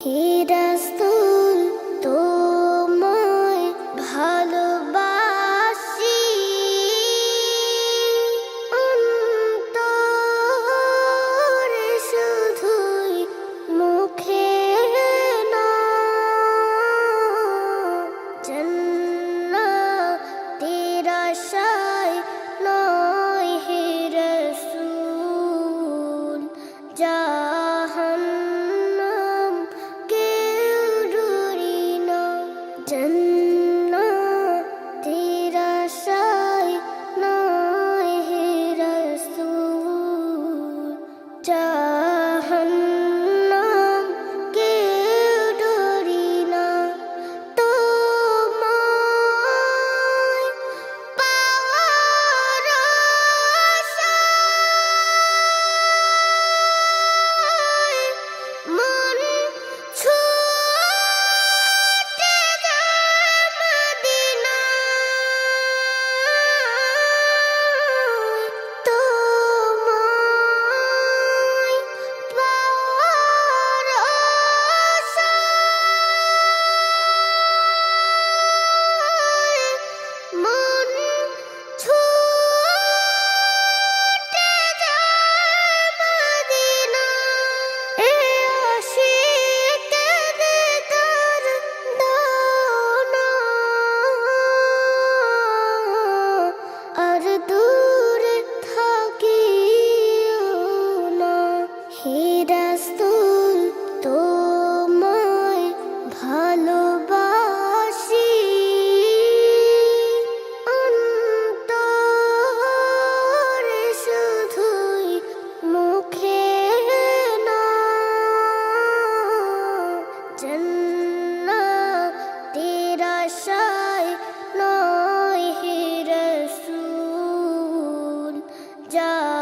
He does the জন্ন তিরাশাই নয় হে রসুল যা জন্য তিরাশায় নয় হিরসুল যা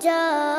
job.